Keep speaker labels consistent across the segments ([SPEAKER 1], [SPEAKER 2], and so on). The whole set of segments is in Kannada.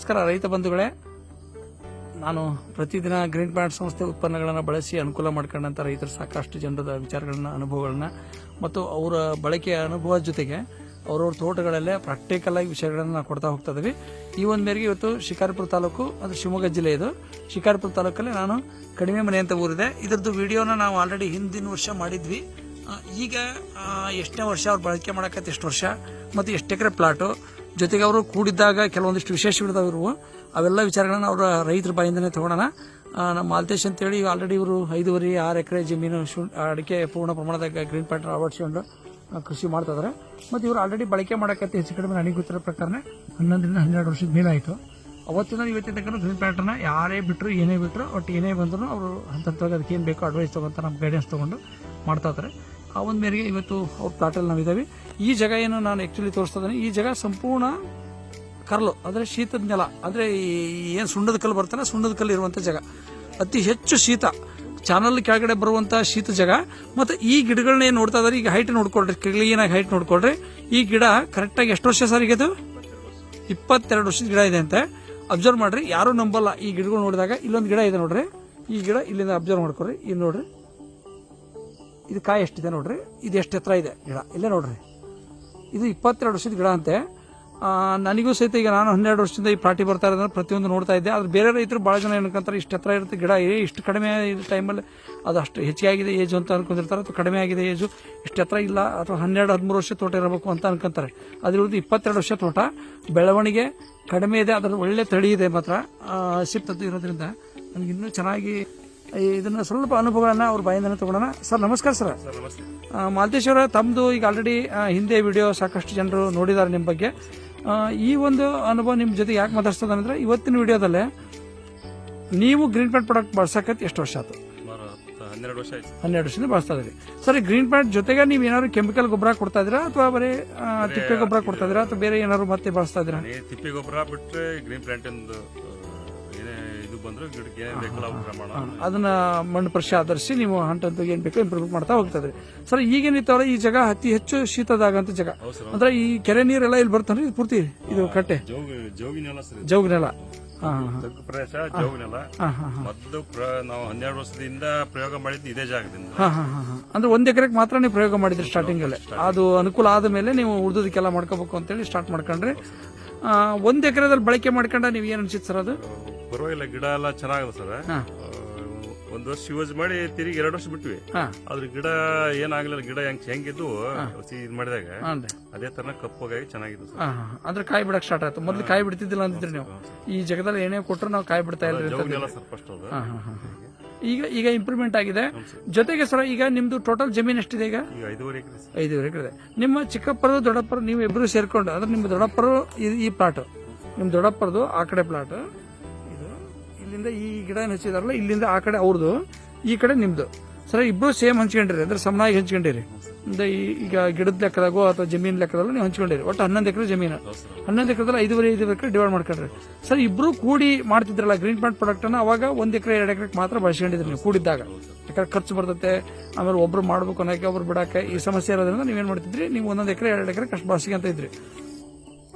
[SPEAKER 1] ನಮಸ್ಕಾರ ರೈತ ಬಂಧುಗಳೇ. ನಾನು ಪ್ರತಿದಿನ ಗ್ರೀನ್ ಪ್ಯಾಂಟ್ ಸಂಸ್ಥೆ ಉತ್ಪನ್ನಗಳನ್ನು ಬಳಸಿ ಅನುಕೂಲ ಮಾಡ್ಕೊಂಡಂಥ ರೈತರು ಸಾಕಷ್ಟು ಜನರದ ವಿಚಾರಗಳನ್ನ, ಅನುಭವಗಳನ್ನ ಮತ್ತು ಅವರ ಬಳಕೆಯ ಅನುಭವ ಜೊತೆಗೆ ಅವ್ರವ್ರ ತೋಟಗಳಲ್ಲೇ ಪ್ರಾಕ್ಟಿಕಲ್ ಆಗಿ ವಿಷಯಗಳನ್ನು ನಾವು ಕೊಡ್ತಾ ಹೋಗ್ತಾ ಇದೀವಿ. ಈ ಒಂದು ಮೇರೆಗೆ ಇವತ್ತು ಶಿಕಾರಿಪುರ ತಾಲೂಕು ಅದು ಶಿವಮೊಗ್ಗ ಜಿಲ್ಲೆ ಇದು. ಶಿಕಾರಿಪುರ ತಾಲೂಕಲ್ಲಿ ನಾನು ಕಡಿಮೆ ಮನೆ ಅಂತ ಊರಿದೆ. ಇದ್ರದ್ದು ವಿಡಿಯೋನ ನಾವು ಆಲ್ರೆಡಿ ಹಿಂದಿನ ವರ್ಷ ಮಾಡಿದ್ವಿ. ಈಗ ಎಷ್ಟನೇ ವರ್ಷ ಅವ್ರು ಬಳಕೆ ಮಾಡಕತ್ತೆ ಎಷ್ಟು ವರ್ಷ? ಮತ್ತು ಎಷ್ಟು ಎಕರೆ ಪ್ಲಾಟು ಜೊತೆಗೆ ಅವರು ಕೂಡಿದ್ದಾಗ ಕೆಲವೊಂದಿಷ್ಟು ವಿಶೇಷಗಳಿದಾವೆ ಅವೆಲ್ಲ ವಿಚಾರಗಳನ್ನ ಅವರ ರೈತರ ಬಾಯಿಂದನೇ ತಗೊಳ್ಳೋಣ. ನಮ್ಮ ಮಾಲ್ತೇಶ್ ಅಂತೇಳಿ ಆಲ್ರೆಡಿ ಇವರು ಐದುವರೆ, ಆರು ಎಕರೆ ಜಮೀನು ಶು- ಅಡಿಕೆ ಪೂರ್ಣ ಪ್ರಮಾಣದಾಗ ಗ್ರೀನ್ ಪ್ಯಾಂಟ್ ಅಳವಡಿಸ್ಕೊಂಡು ಕೃಷಿ ಮಾಡ್ತಾ ಇದಾರೆ. ಮತ್ತು ಇವರು ಆಲ್ರೆಡಿ ಬಳಕೆ ಮಾಡಕತ್ತೆ ಹೆಚ್ಚು ಕಡಿಮೆ ನನಗೆ ಗೊತ್ತಿರೋ ಪ್ರಕಾರ ಹನ್ನೊಂದರಿಂದ ಹನ್ನೆರಡು ವರ್ಷದ ಮೇಲಾಯಿತು ಅವತ್ತಿನ ಇವತ್ತಿನ ತನಕ ಗ್ರೀನ್ ಪ್ಯಾಂಟರ್ನ ಯಾರೇ ಬಿಟ್ಟರು ಏನೇ ಬಿಟ್ಟರು ಒಟ್ಟು ಏನೇ ಬಂದರೂ ಅವರು ಹಂತ ಹಂತವಾಗಿ ಅದಕ್ಕೆ ಏನು ಬೇಕೋ ಅಡ್ವೈಸ್ ತೊಗೊಂತ ನಮ್ಮ ಗೈಡೆನ್ಸ್ ತೊಗೊಂಡು ಮಾಡ್ತಾ ಇದ್ದಾರೆ ಆ ಒಂದು ಮೇರೆಗೆ ಇವತ್ತು ಅವ್ರ ಪ್ಲಾಟಲ್ಲಿ ನಾವಿದ್ದೀವಿ ಈ ಜಾಗ ಏನು ನಾನು ಆ್ಯಕ್ಚುಲಿ ತೋರಿಸ್ತಾ ಈ ಜಾಗ ಸಂಪೂರ್ಣ ಕರ್ಲು, ಅಂದರೆ ಶೀತದ ನೆಲ, ಅಂದರೆ ಏನು ಸುಣ್ಣದ ಕಲ್ಲು ಬರ್ತಾನೆ ಸುಣ್ಣದ ಕಲ್ಲು ಇರುವಂಥ ಜಾಗ. ಅತಿ ಹೆಚ್ಚು ಶೀತ ಚಾನಲ್ ಕೆಳಗಡೆ ಬರುವಂಥ ಶೀತ ಜಾಗ. ಮತ್ತು ಈ ಗಿಡಗಳನ್ನ ಏನು ನೋಡ್ತಾ ಇದ್ದಾರೆ, ಈಗ ಹೈಟ್ ನೋಡ್ಕೊಳ್ರಿ ಕ್ಲೀನಾಗಿ ಹೈಟ್ ನೋಡ್ಕೊಳ್ರಿ. ಈ ಗಿಡ ಕರೆಕ್ಟಾಗಿ ಎಷ್ಟು ವರ್ಷ ಸರ್ ಈಗ ಇಪ್ಪತ್ತೆರಡು ವರ್ಷದ ಗಿಡ ಇದೆ ಅಂತೆ. ಅಬ್ಸರ್ವ್ ಮಾಡ್ರಿ, ಯಾರೂ ನಂಬಲ್ಲ ಈ ಗಿಡಗಳು ನೋಡಿದಾಗ ಇಲ್ಲೊಂದು ಗಿಡ ಇದೆ ನೋಡ್ರಿ. ಈ ಗಿಡ ಇಲ್ಲಿಂದ ಅಬ್ಸರ್ವ್ ಮಾಡ್ಕೊರಿ ಇಲ್ಲಿ ನೋಡ್ರಿ. ಇದು ಕಾಯಿ ಎಷ್ಟಿದೆ ನೋಡ್ರಿ? ಇದು ಎಷ್ಟು ಎತ್ತರ ಇದೆ ಗಿಡ? ಇಲ್ಲೇ ನೋಡ್ರಿ. ಇದು ಇಪ್ಪತ್ತೆರಡು ವರ್ಷದ ಗಿಡ ಅಂತೆ. ನನಗೂ ಸಹಿತ ಈಗ ನಾನು ಹನ್ನೆರಡು ವರ್ಷದಿಂದ ಈ ಪಾರ್ಟಿ ಬರ್ತಾ ಇರೋದನ್ನ ಪ್ರತಿಯೊಂದು ನೋಡ್ತಾ ಇದ್ದೆ. ಆದ್ರೆ ಬೇರೆ ರೈತರು ಭಾಳ ಜನ ಏನಕ್ಕಂತಾರೆ ಇಷ್ಟು ಹತ್ರ ಇರುತ್ತೆ ಗಿಡ ಇಷ್ಟು ಕಡಿಮೆ ಟೈಮಲ್ಲಿ ಅದು ಅಷ್ಟು ಹೆಚ್ಚಿಗೆ ಆಗಿದೆ ಏಜು ಅಂತ ಅನ್ಕೊಂಡಿರ್ತಾರೆ. ಅಥವಾ ಕಡಿಮೆ ಆಗಿದೆ ಏಜು, ಇಷ್ಟು ಹತ್ರ ಇಲ್ಲ, ಅಥವಾ ಹನ್ನೆರಡು, ಹದಿಮೂರು ವರ್ಷ ತೋಟ ಇರಬೇಕು ಅಂತ ಅನ್ಕೊಂತಾರೆ. ಅದ್ರದ್ದು ಇಪ್ಪತ್ತೆರಡು ವರ್ಷ ತೋಟ, ಬೆಳವಣಿಗೆ ಕಡಿಮೆ ಇದೆ ಅದರ ಒಳ್ಳೆ ತಳಿ ಇದೆ ಮಾತ್ರ. ಸಿಪ್ತದ್ದು ಇರೋದ್ರಿಂದ ನನಗೆ ಇನ್ನೂ ಚೆನ್ನಾಗಿ ಇದನ್ನ ಸ್ವಲ್ಪ ಅನುಭವಗಳನ್ನು ಅವ್ರ ಬಾಯಿಂದನೇ ತಗೊಳ್ಳೋಣ. ಸರ್ ನಮಸ್ಕಾರ ಸರ್. ಮಾಲ್ತೇಶ್ವರ ಮಾಲ್ತೇಶ್ ಅವರ ತಮ್ಮದು ಈಗ ಆಲ್ರೆಡಿ ಹಿಂದೆ ವಿಡಿಯೋ ಸಾಕಷ್ಟು ಜನರು ನೋಡಿದ್ದಾರೆ ನಿಮ್ಮ ಬಗ್ಗೆ. ಈ ಒಂದು ಅನುಭವ ನಿಮ್ಮ ಜೊತೆ ಯಾಕೆ ಮಾತಾಡ್ಸ್ತದೆ ಅಂದರೆ ಇವತ್ತಿನ ವಿಡಿಯೋದಲ್ಲೇ ನೀವು ಗ್ರೀನ್ ಪ್ಯಾಂಟ್ ಪ್ರಾಡಕ್ಟ್ ಬಳಸಕ್ಕೆ ಎಷ್ಟು ವರ್ಷ ಆಯ್ತು
[SPEAKER 2] ಹನ್ನೆರಡು ವರ್ಷ ಆಯ್ತು.
[SPEAKER 1] ಹನ್ನೆರಡು ವರ್ಷದಿಂದ ಬಳಸ್ತಾ ಇದ್ದೀರಿ. ಸರ್ ಗ್ರೀನ್ ಪ್ಯಾಂಟ್ ಜೊತೆಗೆ ನೀವು ಏನಾದ್ರು ಕೆಮಿಕಲ್ ಗೊಬ್ಬರ ಕೊಡ್ತಾ ಇದ್ದೀರಾ ಅಥವಾ ಬರೀ ತಿಪ್ಪೆ ಗೊಬ್ಬರ ಕೊಡ್ತಾ ಇದ್ದೀರಾ ಅಥವಾ ಬೇರೆ ಏನಾದ್ರು ಮತ್ತೆ ಬಳಸ್ತಾ ಇದ್ದೀರಾ?
[SPEAKER 2] ತಿಪ್ಪೆ ಗೊಬ್ಬರ ಬಿಟ್ಟರೆ ಗ್ರೀನ್ ಇದು ಬಂದ್ರು ಗಿಡಕ್ಕೆ ಏನೇ ಬೇಕಲ್ಲ ಪ್ರಮಾಣ
[SPEAKER 1] ಅದನ್ನ ಮಣ್ಣು ಪರಿಶಿ ಆಧರಿಸಿ ನೀವು ಹಂಟಂತ ಏನ್ ಬೇಕೋ ಇಂಪ್ರೂವ್ ಮಾಡ್ತಾ ಹೋಗ್ತದ್ರಿ. ಸರ್ ಈಗೇನಿತ್ತಲ್ಲ ಈ ಜಾಗ ಅತಿ ಹೆಚ್ಚು ಶೀತದಾಗಂತ ಜಾಗ. ಅಂದ್ರೆ ಈ ಕೆರೆ ನೀರೆಲ್ಲ ಇಲ್ಲಿ ಬರ್ತಾನ್ರಿ ಇದು ಪೂರ್ತಿ ಇದು ಕಟ್ಟೆ?
[SPEAKER 2] ಜೋಗಿ ಸರ್
[SPEAKER 1] ಹಾ
[SPEAKER 2] ತಗ್ಗು ಪ್ರದೇಶ ಜೋಗಿನೆಲ್ಲ ಮೊದಲು ನಾವು ಹನ್ನೆರಡು ವರ್ಷದಿಂದ ಪ್ರಯೋಗ ಮಾಡಿದ್ದು ಇದೇ ಜಾಗದಿಂದ.
[SPEAKER 1] ಅಂದ್ರೆ ಒಂದ್ ಎಕರೆಗೆ ಮಾತ್ರ ನೀವು ಪ್ರಯೋಗ ಮಾಡಿದ್ರಿ ಸ್ಟಾರ್ಟಿಂಗ್ ಅಲ್ಲಿ. ಅದು ಅನುಕೂಲ ಆದ ಮೇಲೆ ನೀವು ಉಳಿದೋದಕ್ಕೆಲ್ಲ ಮಾಡ್ಕೋಬೇಕು ಅಂತೇಳಿ ಸ್ಟಾರ್ಟ್ ಮಾಡ್ಕೊಂಡ್ರಿ. ಒಂದ್ ಎಕರೆದಲ್ಲಿ ಬಳಕೆ ಮಾಡ್ಕೊಂಡ ನೀವು ಏನ್ ಅನ್ಸಿತ್ತು ಸರ್ ಅದು?
[SPEAKER 2] ಪರವಾಗಿಲ್ಲ ಗಿಡ ಎಲ್ಲ ಚೆನ್ನಾಗಿದೆ ಸರ್. ಒಂದು ವರ್ಷ ಯೂಸ್ ಮಾಡಿ ತಿರುಗಿ ಎರಡು ವರ್ಷ ಬಿಟ್ವಿ. ಆದ್ರೆ ಗಿಡ ಏನಾಗ್ಲಿಲ್ಲ ಗಿಡ ಹೆಂಗ್ ಹೆಂಗಿದ್ದು ಇದು ಮಾಡಿದಾಗ ಅದೇ ತರ ಕಪ್ಪಗಾಗಿ
[SPEAKER 1] ಚೆನ್ನಾಗಿದ್ದು ಅಂದ್ರೆ ಕಾಯಿ ಬಿಡಕ್ ಸ್ಟಾರ್ಟ್ ಆಯ್ತು. ಮೊದ್ಲು ಕಾಯಿ ಬಿಡ್ತಿದ್ದಿಲ್ಲ ಅಂತಿದ್ರಿ ನೀವು. ಈ ಜಗದಲ್ಲಿ ಏನೇ ಕೊಟ್ಟರು ನಾವು ಕಾಯಿ ಬಿಡ್ತಾ
[SPEAKER 2] ಇಲ್ಲ ಸರ್ ಫಸ್ಟ್.
[SPEAKER 1] ಈಗ ಈಗ ಇಂಪ್ರೂವ್ಮೆಂಟ್ ಆಗಿದೆ. ಜೊತೆಗೆ ಸರ್ ಈಗ ನಿಮ್ದು ಟೋಟಲ್ ಜಮೀನ್ ಎಷ್ಟಿದೆ ಈಗ?
[SPEAKER 2] ಐದೂವರೆ ಎಕರೆ
[SPEAKER 1] ನಿಮ್ಮ ಚಿಕ್ಕಪ್ಪರದು ದೊಡ್ಡಪ್ಪರು ನೀವು ಇಬ್ಬರು ಸೇರ್ಕೊಂಡು ಅಂದ್ರೆ ನಿಮ್ಮ ದೊಡ್ಡಪ್ಪರು ಈ ಪ್ಲಾಟ್ ನಿಮ್ಮ ದೊಡ್ಡಪ್ಪರದು ಆ ಕಡೆ ಪ್ಲಾಟ್ ಇದು ಇಲ್ಲಿಂದ ಈ ಗಿಡ ಹಚ್ಚಿದಾರಲ್ಲ ಇಲ್ಲಿಂದ ಆ ಕಡೆ ಅವ್ರದ್ದು ಈ ಕಡೆ ನಿಮ್ದು. ಸರ್, ಇಬ್ರು ಸೇಮ್ ಹಂಚ್ಕೊಂಡಿರಿ. ಅಂದ್ರೆ ಸಮನಾಗಿ ಹಂಚ್ಕೊಂಡಿರಿ. ಅಂದ್ರೆ ಈಗ ಗಿಡದ ಲೆಕ್ಕದಾಗೋ ಅಥವಾ ಜಮೀನ್ ಲೆಕ್ಕದಲ್ಲೂ ನೀವು ಹಂಚ್ಕೊಂಡಿರಿ. ಒಟ್ಟು ಹನ್ನೊಂದು ಎಕರೆ ಜಮೀನು. ಹನ್ನೊಂದು ಎಕರೆದಲ್ಲಿ ಐದುವರೆ ಐದು ಎಕರೆ ಡಿವೈಡ್ ಮಾಡ್ಕೊಂಡ್ರಿ. ಸರ್, ಇಬ್ರು ಕೂಡಿ ಮಾಡ್ತಿದ್ರಲ್ಲ ಗ್ರೀನ್ ಪ್ಲಾಂಟ್ ಪ್ರಾಡಕ್ಟ್ ಅನ್ನ, ಅವಾಗ ಒಂದ್ ಎಕರೆ, ಎರಡು ಎಕರೆ ಮಾತ್ರ ಬಳಸ್ಕೊಂಡಿದ್ರಿ ನೀವು ಕೂಡಿದ್ದಾಗ. ಯಾಕಂದ್ರೆ ಖರ್ಚು ಬರ್ತತೆ, ಆಮೇಲೆ ಒಬ್ರು ಮಾಡ್ಬೇಕು ಅನ್ನೋಕೆ, ಒಬ್ರು ಬಿಡಕ್ಕೆ ಈ ಸಮಸ್ಯೆ ಇರೋದ್ರಿಂದ ನೀವೇನ್ ಮಾಡ್ತಿದ್ರಿ? ನೀವು ಒಂದೊಂದು ಎಕರೆ, ಎರಡು ಎಕರೆ ಕಷ್ಟ ಬಳಸ್ಕೊಂತ ಇದ್ರಿ.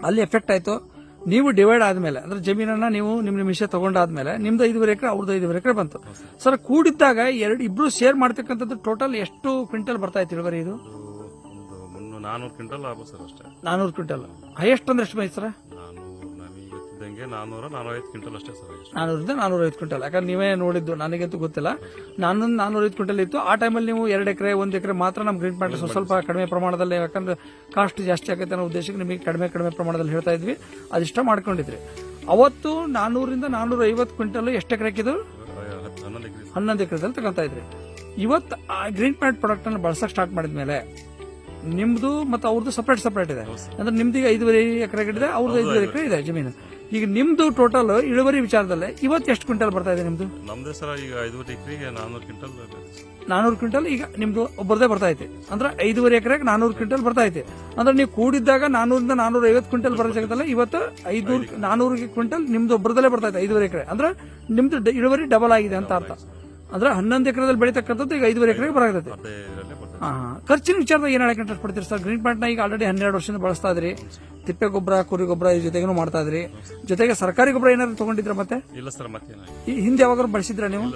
[SPEAKER 1] ಅಲ್ಲಿ ಎಫೆಕ್ಟ್ ಆಯ್ತು. ನೀವು ಡಿವೈಡ್ ಆದ್ಮೇಲೆ ಅಂದ್ರೆ ಜಮೀನನ್ನ ನೀವು ನಿಮ್ಮ ಮಿಷೆ ವಿಷಯ ತಗೊಂಡಾದ್ಮೇಲೆ ನಿಮ್ದು ಐದುವರೆ ಎಕರೆ ಅವ್ರದ್ದು ಐದುವರೆ ಎಕರೆ ಬಂತು. ಸರ್ ಕೂಡಿದ್ದಾಗ ಎರಡು ಇಬ್ರು ಶೇರ್ ಮಾಡ್ತಕ್ಕಂಥದ್ದು ಟೋಟಲ್ ಎಷ್ಟು ಕ್ವಿಂಟಲ್ ಬರ್ತಾ ಇತ್ತು ಇಳುವರಿ ಇದು?
[SPEAKER 2] ಒಂದು ಮುನ್ನೂರು ನಾನೂರು ಕ್ವಿಂಟಲ್ ಆಗ್ಬೋದು ಸರ್ ಅಷ್ಟೇ.
[SPEAKER 1] ನಾನೂರು ಕ್ವಿಂಟಲ್ ಹೈಯೆಸ್ಟ್ ಅಂದ್ರೆ ಎಷ್ಟು ಬೈ ಸರ್
[SPEAKER 2] ನಾನು ನಾನ್ನೂರ ನಾನೂರೈದು ಕ್ವಿಂಟಲ್ ಅಷ್ಟೇ ಸರ್
[SPEAKER 1] ನಾನೂರಿಂದ ನಾನೂರೈದು ಕ್ವಿಂಟಲ್. ಯಾಕಂದ್ರೆ ನೀವೇ ನೋಡಿದ್ದು ನನಗಂತೂ ಗೊತ್ತಿಲ್ಲ. ನಾನು ನಾನೂರೈದು ಕ್ವಿಂಟಲ್ ಇತ್ತು. ಆ ಟೈಮಲ್ಲಿ ನೀವು ಎರಡು ಎಕರೆ ಒಂದು ಎಕರೆ ಮಾತ್ರ ನಮ್ಮ ಗ್ರೀನ್ ಪ್ಲಾಂಟ್ ಸ್ವಲ್ಪ ಸ್ವಲ್ಪ ಕಡಿಮೆ ಪ್ರಮಾಣದಲ್ಲಿ ಯಾಕಂದ್ರೆ ಕಾಸ್ಟ್ ಜಾಸ್ತಿ ಆಗುತ್ತೆ ಅನ್ನೋ ಉದ್ದೇಶಕ್ಕೆ ನಿಮಗೆ ಕಡಿಮೆ ಕಡಿಮೆ ಪ್ರಮಾಣದಲ್ಲಿ ಹೇಳ್ತಾ ಇದ್ವಿ. ಅದಿಷ್ಟ ಮಾಡ್ಕೊಂಡಿದ್ರಿ. ಅವತ್ತು ನಾನೂರಿಂದ ನಾನೂರ ಐವತ್ತು ಕ್ವಿಂಟಲ್ ಎಷ್ಟು ಎಕರೆ
[SPEAKER 2] ಹಾಕಿದ್ರು? ಹನ್ನೊಂದು ಎಕರೆ
[SPEAKER 1] ಹನ್ನೊಂದು ಎಕರೆದಲ್ಲಿ ತಗೊಂತಾ ಇದ್ರಿ. ಇವತ್ತು ಆ ಗ್ರೀನ್ ಪ್ಲಾಂಟ್ ಪ್ರಾಡಕ್ಟ್ ಅನ್ನು ಬಳಸಕ್ ಸ್ಟಾರ್ಟ್ ಮಾಡಿದ ಮೇಲೆ ನಿಮ್ದು ಮತ್ತೆ ಅವ್ರದ್ದು ಸಪ್ರೇಟ್ ಸಪ್ರೇಟ್ ಇದೆ. ಅಂದ್ರೆ ನಿಮ್ದು ಈಗ ಐದುವರೆ ಎಕರೆ ಇದೆ ಅವ್ರದ್ದು ಐದುವರೆ ಎಕರೆ ಇದೆ ಜಮೀನು. ಈಗ ನಿಮ್ದು ಟೋಟಲ್ ಇಳುವರಿ ವಿಚಾರದಲ್ಲೇ ಇವತ್ತು ಎಷ್ಟು ಕ್ವಿಂಟಲ್ ಬರ್ತಾ ಇದೆ ನಿಮ್ದು?
[SPEAKER 2] ನಮ್ದೇ ಸರ ಈಗ ಐದುವರೆ ಎಕರೆಗೆ ನಾನೂರು ಕ್ವಿಂಟಲ್
[SPEAKER 1] ನಾನೂರು ಕ್ವಿಂಟಲ್ ಈಗ ನಿಮ್ದು ಒಬ್ಬರದೇ ಬರ್ತಾ ಐತೆ. ಅಂದ್ರೆ ಐದುವರೆ ಎಕರೆಗೆ ನಾನೂರು ಕ್ವಿಂಟಲ್ ಬರ್ತಾ ಐತೆ. ಅಂದ್ರೆ ನೀವು ಕೂಡಿದ್ದಾಗ ನಾನೂರಿಂದ ನಾನೂರ ಐವತ್ತು ಕ್ವಿಂಟಲ್ ಬರೋ ಜಾಗದಲ್ಲಿ ಇವತ್ತು ಐನೂರು ನಾನೂರು ಕ್ವಿಂಟಲ್ ನಿಮ್ದು ಒಬ್ಬರದಲ್ಲೇ ಬರ್ತಾ ಐತೆ ಐದುವರೆ ಎಕರೆ. ಅಂದ್ರೆ ನಿಮ್ದು ಇಳುವರಿ ಡಬಲ್ ಆಗಿದೆ ಅಂತ ಅರ್ಥ. ಅಂದ್ರೆ ಹನ್ನೊಂದು ಎಕರೆದಲ್ಲಿ ಬೆಳೀತಕ್ಕಂಥದ್ದು ಈಗ ಐದುವರೆ ಎಕರೆಗೆ ಬರಾಗತ್ತೆ ಖರ್ಚಿನ ವಿಚಾರದಾಗ ಏನ್ ಹೇಳಕ್ ಇಂಟ್ರೆಸ್ಟ್ ಪಡ್ತೀರಿ ಸರ್? ಗ್ರೀನ್ ಪ್ಯಾಂಟ್ನ ಈಗ ಆಲ್ರೆಡಿ ಹನ್ನೆರಡು ವರ್ಷದಿಂದ ಬಳಸ್ತಾ ಇದ್ರಿ. ತಿಪ್ಪೆ ಗೊಬ್ಬರ ಕುರಿ ಗೊಬ್ಬರ ಈ ಜೊತೆಗೂ ಮಾಡ್ತಾ ಇದ್ರಿ. ಜೊತೆಗೆ ಸರ್ಕಾರಿ ಗೊಬ್ಬರ ಏನಾದ್ರು ತಗೊಂಡಿದ್ರ ಮತ್ತೆ?
[SPEAKER 2] ಇಲ್ಲ ಸರ್ ಮತ್ತೆ
[SPEAKER 1] ಈ ಹಿಂದೆ ಯಾವಾಗಾದ್ರು ಬಳಸಿದ್ರ ನೀವು?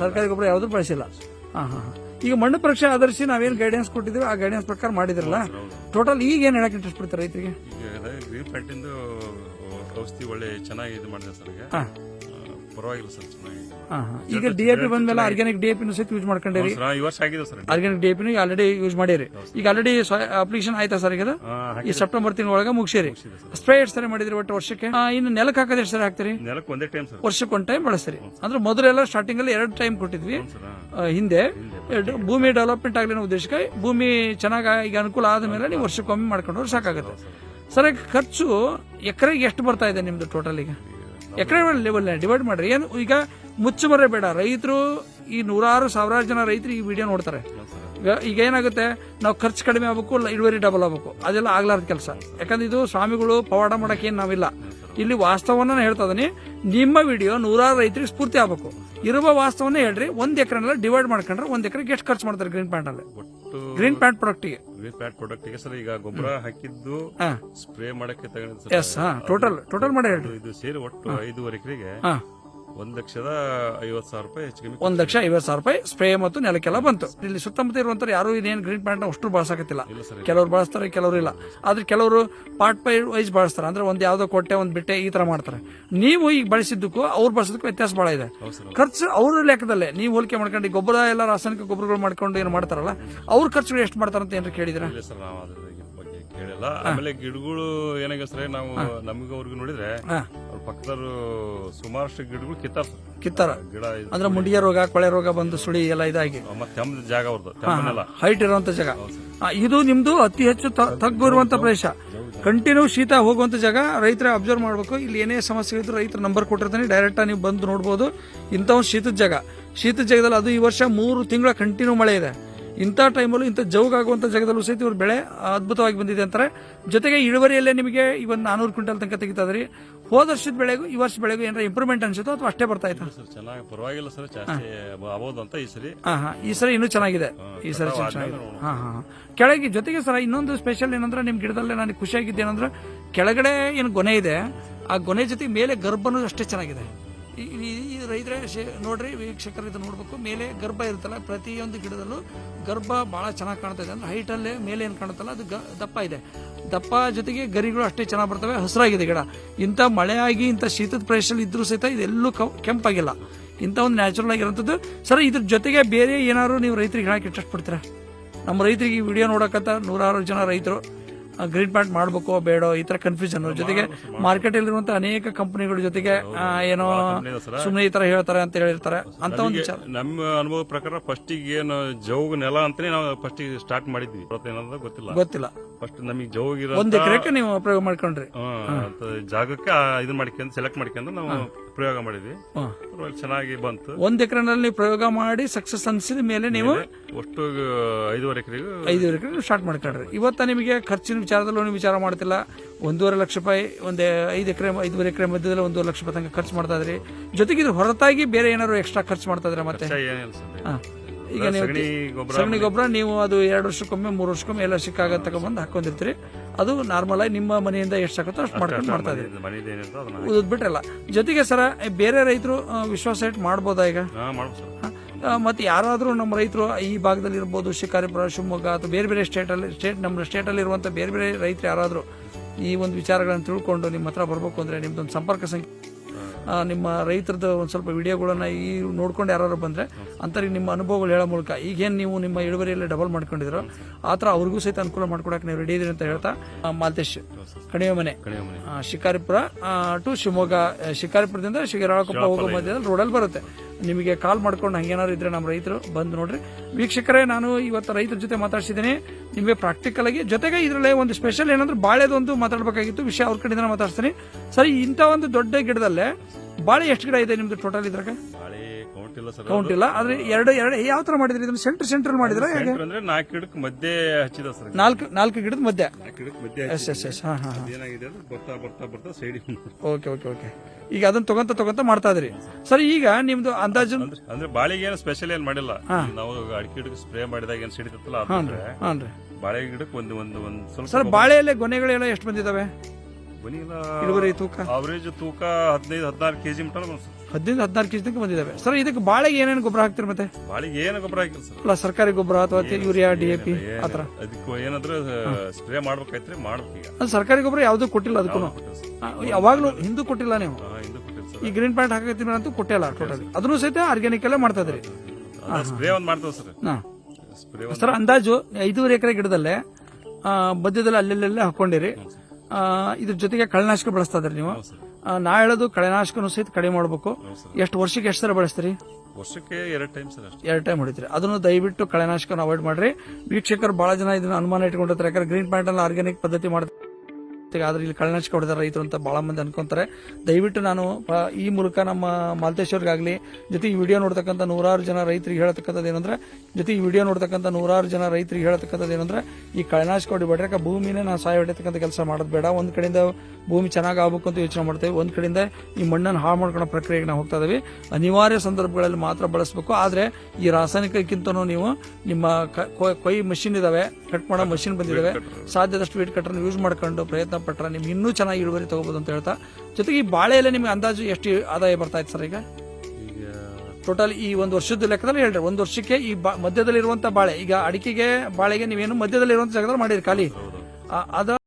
[SPEAKER 1] ಸರ್ಕಾರಿ ಗೊಬ್ಬರ ಯಾವ್ದು ಬಳಸಿಲ್ಲ. ಹಾ ಹಾ. ಈಗ ಮಣ್ಣು ಪರೀಕ್ಷೆ ಆಧರಿಸಿ ನಾವೇನ್ ಗೈಡೆನ್ಸ್ ಕೊಟ್ಟಿದ್ವಿ ಆ ಗೈಡೆನ್ಸ್ ಪ್ರಕಾರ ಮಾಡಿದ್ರಲ್ಲ? ಟೋಟಲ್ ಈಗ ಏನ್ ಹೇಳಕ್ ಇಂಟ್ರೆಸ್ಟ್ ಪಡ್ತಾರೆ ರೈತರಿಗೆ?
[SPEAKER 2] ಈಗ ಗ್ರೀನ್ ಪ್ಯಾಂಟಿಂದು ಔಷಧಿ ಒಳ್ಳೆ ಚೆನ್ನಾಗಿ ಇದು ಮಾಡಿದೆ ಸರ್ ಪರವಾಗಿಲ್ಲ ಸರ್ ಚೆನ್ನಾಗಿ.
[SPEAKER 1] ಈಗ ಡಿ ಎ ಪಿ ಬಂದ್ಮೇಲೆ ಆರ್ಗ್ಯಾನಿಕ್ ಡಿ ಎ ಪಿನೂ ಸಹಿತ ಯೂಸ್ ಮಾಡ್ಕೊಂಡಿರಿ.
[SPEAKER 2] ಸರ್, ಈ ವರ್ಷ ಆಗಿದೆ ಸರ್
[SPEAKER 1] ಆರ್ಗ್ಯಾನಿಕ್ ಡಿ ಎ ಪಿನೂ ಆಲ್ರೆಡಿ ಯೂಸ್ ಮಾಡಿರಿ. ಈಗ ಆಲ್ರೆಡಿ ಅಪ್ಲಿಕೇಶನ್ ಆಯ್ತಾ ಸರ್ ಈಗ ಈ ಸೆಪ್ಟೆಂಬರ್ ತಿಂಗಳೊಳಗೆ ಮುಗಿಸಿರಿ. ಸ್ಪ್ರೇ ಎಷ್ಟು ಸರಿ ಮಾಡಿದ್ರಿ ಒಟ್ಟು ವರ್ಷಕ್ಕೆ? ಇನ್ನು ನೆಲಕ್ಕೆ ಹಾಕೋದು ಎಷ್ಟು ಸರಿ ಹಾಕ್ತೀರಿ?
[SPEAKER 2] ನೆಲಕ್ಕೆ ಒಂದೇ ಟೈಮ್ ಸರ್.
[SPEAKER 1] ವರ್ಷಕ್ಕೆ ಒಂದು ಟೈಮ್ ಬಳಸ್ತೀರಿ. ಅಂದ್ರೆ ಮೊದಲೆಲ್ಲ ಸ್ಟಾರ್ಟಿಂಗ್ ಅಲ್ಲಿ ಎರಡು ಟೈಮ್ ಕೊಟ್ಟಿದ್ವಿ. ಹಿಂದೆ ಎರಡು ಭೂಮಿ ಡೆವಲಪ್ಮೆಂಟ್ ಆಗಲಿ ಅನ್ನೋ ಉದ್ದೇಶಕ್ಕೆ ಭೂಮಿ ಚೆನ್ನಾಗಿ ಈಗ ಅನುಕೂಲ ಆದ ಮೇಲೆ ನೀವು ವರ್ಷಕ್ಕೊಮ್ಮೆ ಮಾಡ್ಕೊಂಡ್ರೆ ಸಾಕಾಗುತ್ತೆ. ಸರ್. ಈಗ ಖರ್ಚು ಎಕರೆಗೆ ಎಷ್ಟು ಬರ್ತಾ ಇದೆ ನಿಮ್ದು ಟೋಟಲ್ ಈಗ? ಎಕರೆ ಲೆವೆಲ್ ಡಿವೈಡ್ ಮಾಡ್ರಿ. ಏನು ಈಗ ಮುಚ್ಚುಮರೆ ಬೇಡ. ರೈತರು ಈ ನೂರಾರು ಸಾವಿರಾರು ಜನ ರೈತರು ಈ ವಿಡಿಯೋ ನೋಡ್ತಾರೆ. ಈಗ ಈಗ ಏನಾಗುತ್ತೆ? ನಾವು ಖರ್ಚು ಕಡಿಮೆ ಆಗಬೇಕು ಇಲ್ಲ ಇಳುವರಿ ಡಬಲ್ ಆಗ್ಬೇಕು. ಅದೆಲ್ಲ ಆಗ್ಲಾರ್ದ ಕೆಲಸ. ಯಾಕಂದ್ರೆ ಇದು ಸ್ವಾಮಿಗಳು ಪವಾಡ ಮಾಡಕ್ಕೆ ಏನು ನಾವಿಲ್ಲ. ಇಲ್ಲಿ ವಾಸ್ತವನ ನಾನು ಹೇಳ್ತಾ ಇದೀನಿ ನಿಮ್ಮ ವಿಡಿಯೋ ನೂರಾರು ರೈತರಿಗೆ ಸ್ಫೂರ್ತಿ ಆಗ್ಬೇಕು. ಇರುವ ವಾಸ್ತವನ್ನೇ ಹೇಳ್ರಿ. ಒಂದ್ ಎಕರೆ ಡಿವೈಡ್ ಮಾಡ್ಕೊಂಡ್ರೆ ಒಂದ್ ಎಕರೆಗೆ ಎಷ್ಟು ಖರ್ಚು ಮಾಡ್ತಾರೆ ಗ್ರೀನ್ ಪ್ಯಾಂಟ್ ಅಲ್ಲಿ? ಗ್ರೀನ್ ಪ್ಯಾಂಟ್ ಪ್ರಾಡಕ್ಟಿಗೆ
[SPEAKER 2] ಗ್ರೀನ್ ಪ್ಯಾಂಟ್ ಪ್ರಾಡಕ್ಟ್ಗೆ ಸರ್ ಈಗ ಗೊಬ್ಬರ ಹಾಕಿದ್ದು ಸ್ಪ್ರೇ ಮಾಡಕ್ಕೆ ತಗೊಂಡಿದ್ದು
[SPEAKER 1] ಎಸ್ ಹಾ. ಟೋಟಲ್ ಟೋಟಲ್ ಮಾಡಿ ಹೇಳ್ರಿ.
[SPEAKER 2] ಇದು ಸೇರಿ ಒಟ್ಟು ಐದೂವರೆ ಎಕರೆಗೆ
[SPEAKER 1] ಹಾ.
[SPEAKER 2] ಒಂದ್ ಲಕ್ಷದ ಐವತ್ತು ಸಾವಿರ ರೂಪಾಯಿ ಹೆಚ್ಚು ಕಮ್ಮಿ
[SPEAKER 1] ಒಂದ್ ಲಕ್ಷ ಐವತ್ತು ಸಾವಿರ ರೂಪಾಯಿ ಸ್ಪ್ರೇ ಮತ್ತು ನೆಲಕ್ಕೆಲ್ಲ ಬಂತು. ಇಲ್ಲಿ ಸುತ್ತಮುತ್ತ ಇರುವಂತ ಯಾರು ಇದೇನು ಗ್ರೀನ್ ಪ್ಯಾಂಟ್ ಅಷ್ಟು ಬಳಸಕತ್ತಿಲ್ಲ ಕೆಲವರು ಬಳಸ್ತಾರೆ ಕೆಲವರು ಇಲ್ಲ. ಆದ್ರೆ ಕೆಲವರು ಪಾರ್ಟ್ ಪೈ ವೈಸ್ ಬಳಸ್ತಾರೆ. ಅಂದ್ರೆ ಒಂದ್ ಯಾವ್ದೋ ಕೊಟ್ಟೆ ಒಂದ್ ಬಿಟ್ಟೆ ಈ ತರ ಮಾಡ್ತಾರೆ. ನೀವು ಈಗ ಬಳಸಿದ್ದಕ್ಕೂ ಅವ್ರು ಬಳಸೋದಕ್ಕೂ ವ್ಯತ್ಯಾಸ ಬಹಳ ಇದೆ. ಖರ್ಚು ಅವ್ರ ಲೆಕ್ಕದಲ್ಲೇ. ನೀವು ಹೋಲಿಕೆ ಮಾಡ್ಕೊಂಡು ಈ ಗೊಬ್ಬರ ಎಲ್ಲ ರಾಸಾಯನಿಕ ಗೊಬ್ಬರಗಳು ಮಾಡ್ಕೊಂಡು ಏನು ಮಾಡ್ತಾರಲ್ಲ ಅವ್ರ ಖರ್ಚುಗಳು ಎಷ್ಟು ಮಾಡ್ತಾರಂತ ಏನಾರು ಕೇಳಿದ್ರ
[SPEAKER 2] ಕೇಳಿಲ್ಲ ಆಮೇಲೆ ಗಿಡಗಳು ಏನಾಗ ಸರ್ ನಾವು ನಮಗೆ ಅವ್ರಿಗೆ ನೋಡಿದ್ರೆ ಅವ್ರ ಪಕ್ಕದವ್ರು ಸುಮಾರಷ್ಟು ಗಿಡಗಳು ಕಿತ್ತಾರ
[SPEAKER 1] ಕಿತ್ತಾರ.
[SPEAKER 2] ಗಿಡ ಇದು
[SPEAKER 1] ಅಂದ್ರೆ ಮುಂಡಿಯ ರೋಗ ಕೊಳೆ ರೋಗ ಬಂದು ಸುಳಿ ಎಲ್ಲ ಇದಾಗಿ.
[SPEAKER 2] ಮತ್ತೆ ತೆಮ್ಮದ ಜಾಗ ಅವ್ರದ್ದು ತೆಮ್ಮನೆಲ್ಲ
[SPEAKER 1] ಹೈಟ್ ಇರುವಂತ ಜಾಗ. ಆ, ಇದು ನಿಮ್ದು ಅತಿ ಹೆಚ್ಚು ತ- ತಗ್ಗು ಇರುವಂತ ಪ್ರದೇಶ. ಕಂಟಿನ್ಯೂ ಶೀತ ಹೋಗುವಂತ ಜಾಗ. ರೈತರ ಅಬ್ಸರ್ವ್ ಮಾಡಬೇಕು. ಇಲ್ಲಿ ಏನೇ ಸಮಸ್ಯೆ ಇದ್ರು ರೈತರ ನಂಬರ್ ಕೊಟ್ಟಿರ್ತಾನೆ. ಡೈರೆಕ್ಟ್ ನೀವು ಬಂದು ನೋಡ್ಬೋದು. ಇಂಥ ಒಂದು ಶೀತದ ಜಾಗ. ಶೀತದ ಜಾಗದಲ್ಲಿ ಅದು ಈ ವರ್ಷ ಮೂರು ತಿಂಗಳ ಕಂಟಿನ್ಯೂ ಮಳೆ ಇದೆ. ಇಂಥ ಟೈಮಲ್ಲೂ ಇಂಥ ಜೌಗಾಗುವಂಥ ಜಾಗದಲ್ಲೂ ಸಹಿತ ಇವ್ರ ಬೆಳೆ ಅದ್ಭುತವಾಗಿ ಬಂದಿದೆ ಅಂತಾರೆ. ಜೊತೆಗೆ ಇಳುವರಿಯಲ್ಲೇ ನಿಮಗೆ ಈ ಒಂದು ನಾನೂರು ಕ್ವಿಂಟಲ್ ತನಕ ತೆಗಿತಾದ್ರಿ ಹೋದ ವರ್ಷದ ಬೆಳೆಗೂ ಈ ವರ್ಷ ಬೆಳೆಗೂ ಏನಾರ ಇಂಪ್ರೂವ್ಮೆಂಟ್ ಅನ್ಸುತ್ತೋ ಅಥವಾ ಅಷ್ಟೇ ಬರ್ತಾ ಇತ್ತು?
[SPEAKER 2] ಸರ್ ಚೆನ್ನಾಗಿ ಪರವಾಗಿಲ್ಲ ಸರ್ ಜಾಸ್ತಿ ಆಗ್ಬೋದು ಅಂತ ಈ ಸರಿ.
[SPEAKER 1] ಹಾ ಹಾ. ಈ ಸರಿ ಇನ್ನೂ ಚೆನ್ನಾಗಿದೆ. ಈ ಸರಿ ಚೆನ್ನಾಗಿದೆ. ಹಾ. ಕೆಳಗೆ ಜೊತೆಗೆ ಸರ್ ಇನ್ನೊಂದು ಸ್ಪೆಷಲ್ ಏನಂದ್ರೆ ನಿಮ್ ಗಿಡದಲ್ಲೇ ನನಗೆ ಖುಷಿಯಾಗಿದ್ದೇನಂದ್ರೆ ಕೆಳಗಡೆ ಏನು ಗೊನೆ ಇದೆ. ಆ ಗೊನೆ ಜೊತೆ ಮೇಲೆ ಗರ್ಭನೂ ಅಷ್ಟೇ ಚೆನ್ನಾಗಿದೆ. ಈ- ರೈತರ ನೋಡ್ರಿ ವೀಕ್ಷಕರು ಇದು ನೋಡ್ಬೇಕು, ಮೇಲೆ ಗರ್ಭ ಇರುತ್ತಲ್ಲ, ಪ್ರತಿಯೊಂದು ಗಿಡದಲ್ಲೂ ಗರ್ಭ ಬಹಳ ಚೆನ್ನಾಗಿ ಕಾಣ್ತಾ ಇದೆ. ಅಂದ್ರೆ ಹೈಟಲ್ಲೇ ಮೇಲೆ ಏನು ಕಾಣುತ್ತಲ್ಲ, ಅದು ಗ- ದಪ್ಪ ಇದೆ. ದಪ್ಪ ಜೊತೆಗೆ ಗರಿಗಳು ಅಷ್ಟೇ ಚೆನ್ನಾಗಿ ಬರ್ತವೆ, ಹಸಿರಾಗಿದೆ ಗಿಡ. ಇಂಥ ಮಳೆ ಆಗಿ ಇಂಥ ಶೀತದ ಪ್ರದೇಶದಲ್ಲಿ ಇದ್ದರೂ ಸಹಿತ ಇದೆಲ್ಲೂ ಕೆಂಪಾಗಿಲ್ಲ. ಇಂಥ ಒಂದು ನ್ಯಾಚುರಲ್ ಆಗಿರೋಂಥದ್ದು. ಸರ್, ಇದ್ರ ಜೊತೆಗೆ ಬೇರೆ ಏನಾದ್ರು ನೀವು ರೈತರಿಗೆ ಹೇಳಕ್ಕೆ ಇಂಟ್ರೆಸ್ಟ್ ಪಡ್ತೀರಾ ನಮ್ಮ ರೈತರಿಗೆ ಈ ವಿಡಿಯೋ ನೋಡಕತ್ತ ನೂರಾರು ಜನ ರೈತರು. ಗ್ರೀನ್ ಪ್ಯಾಂಟ್ ಮಾಡಬೇಕು ಬೇಡೋ ಈ ತರ ಕನ್ಫ್ಯೂಷನ್ ಜೊತೆಗೆ ಮಾರ್ಕೆಟ್ ಅಲ್ಲಿರುವಂತ ಅನೇಕ ಕಂಪನಿಗಳ ಜೊತೆಗೆ ಏನೋ ಸುಮ್ಮನೆ ಈ ತರ ಹೇಳ್ತಾರೆ ಅಂತ ಹೇಳಿರ್ತಾರೆ. ಅಂತ ಒಂದು ವಿಚಾರ.
[SPEAKER 2] ನಮ್ಮ ಅನುಭವ ಪ್ರಕಾರ ಫಸ್ಟ್ ಏನು ಜೌಗ್ ನೆಲ ಅಂತಾನೆ ನಾವು ಫಸ್ಟ್ ಸ್ಟಾರ್ಟ್ ಮಾಡಿದ್ವಿ. ಗೊತ್ತಿಲ್ಲ.
[SPEAKER 1] ಗೊತ್ತಿಲ್ಲ.
[SPEAKER 2] ಫಸ್ಟ್ ನಮಗೆ ಜೋಗ ಇರೋ
[SPEAKER 1] ಒಂದ್ ನೀವು ಪ್ರಯೋಗ ಮಾಡ್ಕೊಂಡ್ರಿ.
[SPEAKER 2] ಜಾಗಕ್ಕೆ ಇದನ್ನ ಮಾಡ್ಕೊಂಡು ಸೆಲೆಕ್ಟ್ ಮಾಡ್ಕೊಂಡು ನಾವು ಪ್ರಯೋಗ ಮಾಡಿದ್ವಿ. ಚೆನ್ನಾಗಿ ಬಂತು.
[SPEAKER 1] ಒಂದ್ ಎಕರೆನಲ್ಲಿ ನೀವು ಪ್ರಯೋಗ ಮಾಡಿ ಸಕ್ಸಸ್ ಅನ್ಸಿದ ಮೇಲೆ ನೀವು
[SPEAKER 2] ಒಟ್ಟು ಐದೂವರೆ ಎಕರೆಗೂ
[SPEAKER 1] ಐದೂವರೆ ಎಕರೆ ಸ್ಟಾರ್ಟ್ ಮಾಡ್ಕೊಂಡ್ರಿ. ಇವತ್ತ ನಿಮಗೆ ಖರ್ಚಿನ ವಿಚಾರದಲ್ಲೂ ನೀವು ವಿಚಾರ ಮಾಡ್ತಿಲ್ಲ. ಒಂದೂವರೆ ಲಕ್ಷ ರೂಪಾಯಿ ಒಂದೇ ಐದು ಎಕರೆ ಐದೂವರೆ ಎಕರೆ ಮಧ್ಯದಲ್ಲಿ ಒಂದೂವರೆ ಲಕ್ಷ ರೂಪಾಯಿ ತನಕ ಖರ್ಚು ಮಾಡ್ತಾ ಇದ್ರಿ. ಜೊತೆಗೆ ಇದು ಹೊರತಾಗಿ ಬೇರೆ ಏನಾದ್ರು ಎಕ್ಸ್ಟ್ರಾ ಖರ್ಚು ಮಾಡ್ತಾ ಇದ್ರೆ ಮತ್ತೆ?
[SPEAKER 2] ಏನಿಲ್ಲ.
[SPEAKER 1] ಈಗ ನೀವು
[SPEAKER 2] ಸಗಣಿ ಗೊಬ್ಬರ
[SPEAKER 1] ನೀವು ಅದು ಎರಡು ವರ್ಷಕ್ಕೊಮ್ಮೆ ಮೂರು ವರ್ಷಕ್ಕೊಮ್ಮೆ ಎಲ್ಲ ಸಿಕ್ಕಾಗ ತಗೊಂಡ್ಬಂದು ಹಾಕೊಂಡಿರ್ತೀರಿ. ಅದು ನಾರ್ಮಲ್ ಆಗಿ ನಿಮ್ಮ ಮನೆಯಿಂದ ಎಷ್ಟು ಸಾಕತ್ತೋ ಅಷ್ಟು ಮಾಡ್ಕೊಂಡು ಮಾಡ್ತಾ
[SPEAKER 2] ಇದ್ದೀವಿ
[SPEAKER 1] ಉದ್ ಬಿಟ್ರಲ್ಲ ಜೊತೆಗೆ ಸರ ಬೇರೆ ರೈತರು ವಿಶ್ವಾಸ ಇಟ್ಟು ಮಾಡ್ಬೋದಾ ಈಗ? ಮತ್ತೆ ಯಾರಾದರೂ ನಮ್ಮ ರೈತರು ಈ ಭಾಗದಲ್ಲಿ ಇರ್ಬೋದು ಶಿಕಾರಿಪುರ ಶಿವಮೊಗ್ಗ ಅಥವಾ ಬೇರೆ ಬೇರೆ ಸ್ಟೇಟಲ್ಲಿ ಸ್ಟೇಟ್ ನಮ್ಮ ಸ್ಟೇಟಲ್ಲಿ ಇರುವಂಥ ಬೇರೆ ಬೇರೆ ರೈತರು ಯಾರಾದರೂ ಈ ಒಂದು ವಿಚಾರಗಳನ್ನು ತಿಳ್ಕೊಂಡು ನಿಮ್ಮ ಹತ್ರ ಬರಬೇಕು ಅಂದರೆ ನಿಮ್ದೊಂದು ಸಂಪರ್ಕ ಸಂಖ್ಯೆ ನಿಮ್ಮ ರೈತರದ್ದು ಒಂದು ಸ್ವಲ್ಪ ವಿಡಿಯೋಗಳನ್ನು ಈ ನೋಡ್ಕೊಂಡು ಯಾರಾದ್ರು ಬಂದರೆ ಅಂಥವ್ರಿಗೆ ನಿಮ್ಮ ಅನುಭವಗಳು ಹೇಳೋ ಮೂಲಕ ಈಗೇನು ನೀವು ನಿಮ್ಮ ಇಳುವರಿಯಲ್ಲಿ ಡಬಲ್ ಮಾಡ್ಕೊಂಡಿದ್ರು ಆ ಥರ ಅವ್ರಿಗೂ ಸಹಿತ ಅನುಕೂಲ ಮಾಡ್ಕೊಡಕ್ಕೆ ನೀವು ರೆಡಿ ಇದೀರಿ ಅಂತ ಹೇಳ್ತಾ ಮಾಲ್ತೇಶ್ ಕಣಿವೆ ಮನೆ
[SPEAKER 2] ಕಣಿವೆ ಮನೆ
[SPEAKER 1] ಆ, ಶಿಕಾರಿಪುರ ಟು ಶಿವಮೊಗ್ಗ ಶಿಕಾರಿಪುರದಿಂದ ಶಿಗರಾಳಕೊಪ್ಪ ಹೋಗೋ ಮಧ್ಯದಲ್ಲಿ ರೋಡಲ್ಲಿ ಬರುತ್ತೆ. ನಿಮಗೆ ಕಾಲ್ ಮಾಡ್ಕೊಂಡು ಹಂಗೇನಾದ್ರು ಇದ್ರೆ ನಮ್ಮ ರೈತರು ಬಂದು ನೋಡ್ರಿ. ವೀಕ್ಷಕರೇ ನಾನು ಇವತ್ತು ರೈತರ ಜೊತೆ ಮಾತಾಡ್ಸಿದ್ದೀನಿ. ನಿಮಗೆ ಪ್ರಾಕ್ಟಿಕಲ್ ಆಗಿ ಜೊತೆಗೆ ಇದರಲ್ಲೇ ಒಂದು ಸ್ಪೆಷಲ್ ಏನಂದ್ರೆ ಬಾಳೆದೊಂದು ಮಾತಾಡಬೇಕಾಗಿತ್ತು. ವಿಷಯ ಅವ್ರ ಕಡೆಯಿಂದ ಮಾತಾಡ್ತೀನಿ ಸರಿ ಇಂಥ ಒಂದು ದೊಡ್ಡ ಗಿಡದಲ್ಲೇ ಬಾಳೆ ಎಷ್ಟು ಗಿಡ ಇದೆ ನಿಮ್ದು ಟೋಟಲ್ ಇದ್ರಾಗ?
[SPEAKER 2] ಇಲ್ಲ ಸರ್
[SPEAKER 1] ಕೌಂಟ್ ಇಲ್ಲ. ಆದ್ರೆ ಎರಡು ಎರಡು ಯಾವ ತರ ಮಾಡಿದ್ರಿ? ಇದನ್ನ ಸೆಂಟರ್ ಸೆಂಟರ್ ಮಾಡಿದ್ರ ಹೇಗೆ?
[SPEAKER 2] ಅಂದ್ರೆ ನಾಲ್ಕು ಗಿಡಕ್ಕೆ ಮಧ್ಯೆ ಹಚ್ಚಿದ ಸರ್
[SPEAKER 1] ನಾಲ್ಕು ನಾಲ್ಕು ಗಿಡದ ಮಧ್ಯೆ?
[SPEAKER 2] ನಾಲ್ಕು ಗಿಡಕ್ಕೆ ಮಧ್ಯೆ
[SPEAKER 1] ಎಸ್ ಎಸ್ ಎಸ್. ಹಾ ಹಾ
[SPEAKER 2] ಏನಾಗಿದೆ ಅಂದ್ರೆ ಬರ್ತಾ ಬರ್ತಾ ಬರ್ತಾ ಸೈಡ್
[SPEAKER 1] ಓಕೆ ಓಕೆ ಓಕೆ. ಈಗ ಅದನ್ನ ತಗೊಂತ ತಗೊಂತ ಮಾಡ್ತಾ ಇದ್ರಿ. ಸರ್ ಈಗ ನಿಮ್ದು ಅಂದಾಜು?
[SPEAKER 2] ಅಂದ್ರೆ ಅಂದ್ರೆ ಬಾಳಿಗೆ ಏನು ಸ್ಪೆಷಲ್ ಏನ್ ಮಾಡಿಲ್ಲ. ಈಗ ನಾವು ಅಡಿಕೆ ಗಿಡಕ್ಕೆ ಸ್ಪ್ರೇ ಮಾಡಿದಾಗ ಏನ್ ಸಿಡಿತಲ್ಲ
[SPEAKER 1] ಹಾನ್ರಿ
[SPEAKER 2] ಬಾಳೆ ಗಿಡಕ್ಕೆ ಒಂದು ಒಂದು ಒಂದು ಸ್ವಲ್ಪ
[SPEAKER 1] ಸರ್ ಬಾಳೆಯಲ್ಲೇ ಗೊನೆಗಳೆಲ್ಲ ಎಷ್ಟು ಬಂದಿದಾವೆ? ಇಳುವರಿ ತೂಕ?
[SPEAKER 2] ಅವರೇಜ್ ತೂಕ ಹದಿನೈದು ಹದಿನಾರು ಕೆಜಿ ಮಟ್ಟ ಬಂತು
[SPEAKER 1] ಹದಿನೈದು ಹದಿನಾರು ಕೆಜಿ ತನಕ ಬಂದಿದಾವೆ. ಸರ್ ಇದಕ್ಕೆ ಬಾಳೆಗೆ ಏನೇನು ಗೊಬ್ಬರ ಹಾಕ್ತೀರಿ ಮತ್ತೆ?
[SPEAKER 2] ಬಾಳಿಗೆ ಏನು ಗೊಬ್ಬರ ಹಾಕಿಲ್ಲ ಸರ್?
[SPEAKER 1] ಅಲ್ಲ ಸರ್ಕಾರಿ ಗೊಬ್ಬರ ಅಥವಾ ಯೂರಿಯಾ ಡಿ ಎ ಪಿ
[SPEAKER 2] ಅದಕ್ಕೆ ಏನಾದ್ರೆ ಸ್ಪ್ರೇ ಮಾಡ್ಬೇಕಾಯ್ತ್ರಿ ಮಾಡ್ಬೇಕು ಈಗ.
[SPEAKER 1] ಅದು ಸರ್ಕಾರಿ ಗೊಬ್ಬರ ಯಾವ್ದು ಕೊಟ್ಟಿಲ್ಲ ಅದಕ್ಕೂ ಯಾವಾಗಲೂ ಹಿಂದೂ ಕೊಟ್ಟಿಲ್ಲ ನೀವು?
[SPEAKER 2] ಹಿಂದೆ ಕೊಟ್ಟಿಲ್ಲ ಸರ್.
[SPEAKER 1] ಈ ಗ್ರೀನ್ ಪ್ಯಾಂಟ್ ಹಾಕತ್ತೀನಿ ಅಂತೂ ಕೊಟ್ಟಿಲ್ಲ ಟೋಟಲಿ ಅದನ್ನು ಸಹಿತ ಆರ್ಗ್ಯಾನಿಕ್ ಎಲ್ಲ ಮಾಡ್ತಾ ಇದ್ರಿ
[SPEAKER 2] ಸ್ಪ್ರೇ ಒಂದ್ ಮಾಡ್ತೇವೆ ಸರ್.
[SPEAKER 1] ಹಾಂ.
[SPEAKER 2] ಸ್ಪ್ರೇ
[SPEAKER 1] ಸರ್ ಅಂದಾಜು ಐದೂವರೆ ಎಕರೆ ಗಿಡದಲ್ಲೇ ಮಧ್ಯದಲ್ಲಿ ಅಲ್ಲೆಲ್ಲೆಲ್ಲ ಹಾಕೊಂಡಿರಿ. ಇದ್ರ ಜೊತೆಗೆ ಕಳೆನಾಶಕ ಬಳಸ್ತಾ ಇದ್ರಿ ನೀವು.
[SPEAKER 2] ಸರ್.
[SPEAKER 1] ಆ, ನಾ ಹೇಳೋದು ಕಳೆನಾಶಕನು ಸಹಿತ ಕಡಿಮೆ ಮಾಡಬೇಕು. ಎಷ್ಟು ವರ್ಷಕ್ಕೆ ಎಷ್ಟು ಸಲ ಬಳಸ್ತೀರಿ?
[SPEAKER 2] ವರ್ಷಕ್ಕೆ ಎರಡು ಟೈಮ್ ಸರ್ ಅಷ್ಟೇ.
[SPEAKER 1] ಎರಡು ಟೈಮ್ ಹೊಡಿತೀರಿ. ಅದನ್ನು ದಯವಿಟ್ಟು ಕಳೆನಾಶಕನ ಅವಾಯ್ಡ್ ಮಾಡ್ರಿ. ವೀಕ್ಷಕರು ಬಹಳ ಜನ ಇದನ್ನ ಅನುಮಾನ ಇಟ್ಕೊಂಡಿರ್ತಾರೆ. ಯಾಕಂದ್ರೆ ಗ್ರೀನ್ ಪ್ಯಾಂಟ್ ಅಲ್ಲಿ ಆರ್ಗ್ಯಾನಿಕ್ ಪದ್ಧತಿ ಮಾಡ್ತಾರೆ ಆದ್ರೆ ಇಲ್ಲಿ ಕಳೆನಾಶಕ ಹೊಡೆದ ರೈತರು ಅಂತ ಬಹಳ ಮಂದಿ ಅನ್ಕೊಂತಾರೆ. ದಯವಿಟ್ಟು ನಾನು ಈ ಮೂಲಕ ನಮ್ಮ ಮಾಲತೇಶ್ವರ್ಗಾಗ್ಲಿ, ಜೊತೆ ಈ ವಿಡಿಯೋ ನೋಡ್ತಕ್ಕಂಥ ನೂರಾರು ಜನ ರೈತರಿಗೆ ಹೇಳತಕ್ಕಂಥದ್ದು ಏನಂದ್ರೆ, ಜೊತೆ ಈ ವಿಡಿಯೋ ನೋಡ್ತಕ್ಕಂಥ ನೂರಾರು ಜನ ರೈತರಿಗೆ ಹೇಳತಕ್ಕಂಥದ್ದು ಏನಂದ್ರೆ, ಈ ಕಳೆನಾಶಕ ಹೊಡಿಬೇಡ್ರೆ ಭೂಮಿನೇ ನಾನು ಸಾಯ ಹೊಡಿತಕ್ಕಂಥ ಕೆಲಸ ಮಾಡೋದು ಬೇಡ. ಒಂದು ಕಡೆಯಿಂದ ಭೂಮಿ ಚೆನ್ನಾಗಿ ಆಗ್ಬೇಕು ಅಂತ ಯೋಚನೆ ಮಾಡ್ತೇವೆ. ಒಂದು ಕಡೆಯಿಂದ ಈ ಮಣ್ಣನ್ನು ಹಾಳು ಮಾಡ್ಕೊಳ್ಳೋ ಪ್ರಕ್ರಿಯೆಗೆ ನಾವು ಹೋಗ್ತಾ ಇದ್ದೀವಿ. ಅನಿವಾರ್ಯ ಸಂದರ್ಭಗಳಲ್ಲಿ ಮಾತ್ರ ಬಳಸಬೇಕು. ಆದ್ರೆ ಈ ರಾಸಾಯನಿಕಕ್ಕಿಂತನೂ ನೀವು ನಿಮ್ಮ ಕ- ಕೊಯ್- ಮಷಿನ್ ಇದಾವೆ. ಕಟ್ ಮಾಡೋ ಮಷಿನ್ ಬಂದಿದಾವೆ. ಸಾಧ್ಯದಷ್ಟು ವೀಟ್ ಕಟ್ಟರ್ ಯೂಸ್ ಮಾಡ್ಕೊಂಡು ಪ್ರಯತ್ನ ಪಟ್ಟರೆ ನಿಮ್ಗೆ ಇನ್ನೂ ಚೆನ್ನಾಗಿ ಇಳುವರಿ ತಗೋಬಹುದು ಅಂತ ಹೇಳ್ತಾ. ಜೊತೆಗೆ ಈ ಬಾಳೆಯಲ್ಲಿ ನಿಮ್ಗೆ ಅಂದಾಜು ಎಷ್ಟು ಆದಾಯ ಬರ್ತಾ ಇತ್ತು ಸರ್ ಈಗ? ಟೋಟಲ್ ಈ ಒಂದು ವರ್ಷದ ಲೆಕ್ಕದಲ್ಲಿ ಹೇಳ್ರಿ. ಒಂದು ವರ್ಷಕ್ಕೆ ಈ ಬಾ- ಮಧ್ಯದಲ್ಲಿರುವಂತ ಬಾಳೆ. ಈಗ ಅಡಿಕೆಗೆ ಬಾಳೆಗೆ ನೀವೇನು ಮಧ್ಯದಲ್ಲಿರುವಂತ ಜಾಗದಲ್ಲಿ ಮಾಡಿರಿ ಖಾಲಿ. ಅದ